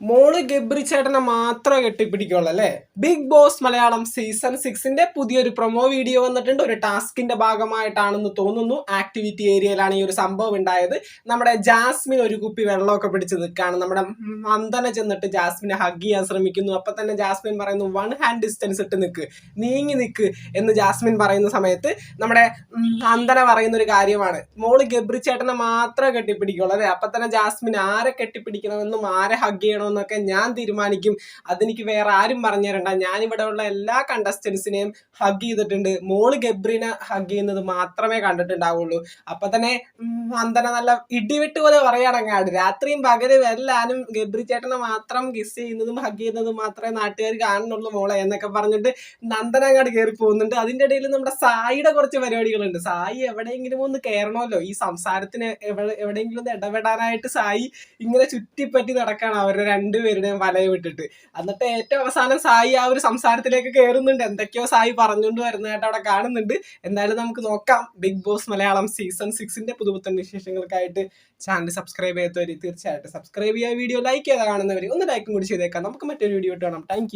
മോൾ ഗബ്രി ചേട്ടനെ മാത്രമേ കെട്ടിപ്പിടിക്കുള്ളൂ അല്ലേ? ബിഗ് ബോസ് മലയാളം സീസൺ സിക്സിന്റെ പുതിയൊരു പ്രൊമോ വീഡിയോ വന്നിട്ടുണ്ട്. ഒരു ടാസ്കിന്റെ ഭാഗമായിട്ടാണെന്ന് തോന്നുന്നു. ആക്ടിവിറ്റി ഏരിയയിലാണ് ഈ ഒരു സംഭവം ഉണ്ടായത്. നമ്മുടെ ജാസ്മിൻ ഒരു കുപ്പി വെള്ളമൊക്കെ പിടിച്ച് നിൽക്കുകയാണ്. നമ്മുടെ മന്ദന ചെന്നിട്ട് ജാസ്മിനെ ഹഗ് ചെയ്യാൻ ശ്രമിക്കുന്നു. അപ്പൊ തന്നെ ജാസ്മിൻ പറയുന്നു വൺ ഹാൻഡ് ഡിസ്റ്റൻസ് ഇട്ട് നിൽക്ക് നീങ്ങി നിൽക്ക് എന്ന് ജാസ്മിൻ പറയുന്ന സമയത്ത് നമ്മുടെ മന്ദന പറയുന്ന ഒരു കാര്യമാണ്. മോൾ ഗബ്രി ചേട്ടനെ മാത്രമേ കെട്ടിപ്പിടിക്കുള്ളൂ അല്ലേ? അപ്പൊ തന്നെ ജാസ്മിൻ ആരെ കെട്ടിപ്പിടിക്കണമെന്നും ആരെ ഹഗ് ചെയ്യണമെന്നൊക്കെ ഞാൻ തീരുമാനിക്കും. അതെനിക്ക് വേറെ ആരും പറഞ്ഞു തരണ്ട. ഞാനിവിടെ ഉള്ള എല്ലാ കണ്ടസ്റ്റൻസിനെയും ഹഗ് ചെയ്തിട്ടുണ്ട്. മോൾ ഗബ്രിനെ ഹഗ് ചെയ്യുന്നത് മാത്രമേ കണ്ടിട്ടുണ്ടാവുള്ളൂ. അപ്പൊ തന്നെ അന്തന നല്ല ഇടിവിട്ട് പോലെ പറയുകയാണെങ്കിൽ രാത്രിയും പകലും എല്ലാരും ഗബ്രി ചേട്ടനെ മാത്രം കിസ് ചെയ്യുന്നതും ഹഗ് ചെയ്യുന്നതും മാത്രമേ നാട്ടുകാർ കാണുന്നുള്ളൂ മോളെ എന്നൊക്കെ പറഞ്ഞിട്ട് നന്ദന അങ്ങോട്ട് കയറി പോകുന്നുണ്ട്. അതിന്റെ ഇടയിൽ നമ്മുടെ സായിയുടെ കുറച്ച് പരിപാടികളുണ്ട്. സായി എവിടെയെങ്കിലും ഒന്ന് കയറണമല്ലോ ഈ സംസാരത്തിന് എവിടെ എവിടെയെങ്കിലും ഒന്ന് ഇടപെടാനായിട്ട് സായി ഇങ്ങനെ ചുറ്റിപ്പറ്റി നടക്കാണ് അവരുടെ രണ്ടുപേരുടെയും വലയെ വിട്ടിട്ട്. എന്നിട്ട് ഏറ്റവും അവസാനം സായി ആ ഒരു സംസാരത്തിലേക്ക് കയറുന്നുണ്ട് എന്തൊക്കെയോ സായി പറഞ്ഞുകൊണ്ട് വരുന്നതായിട്ട് അവിടെ കാണുന്നുണ്ട്. എന്തായാലും നമുക്ക് നോക്കാം. ബിഗ് ബോസ് മലയാളം സീസൺ സിക്സിന്റെ പുതുപുത്തൻ വിശേഷങ്ങൾക്കായിട്ട് ചാനൽ സബ്സ്ക്രൈബ് ചെയ്യാത്തവർ തീർച്ചയായിട്ടും സബ്സ്ക്രൈബ് ചെയ്യുക. വീഡിയോ ലൈക്ക് ചെയ്താൽ കാണുന്നവർ ഒന്ന് ലൈക്കും കൂടി ചെയ്തേക്കാം. നമുക്ക് മറ്റൊരു വീഡിയോ ഇട്ട് കാണാം. താങ്ക്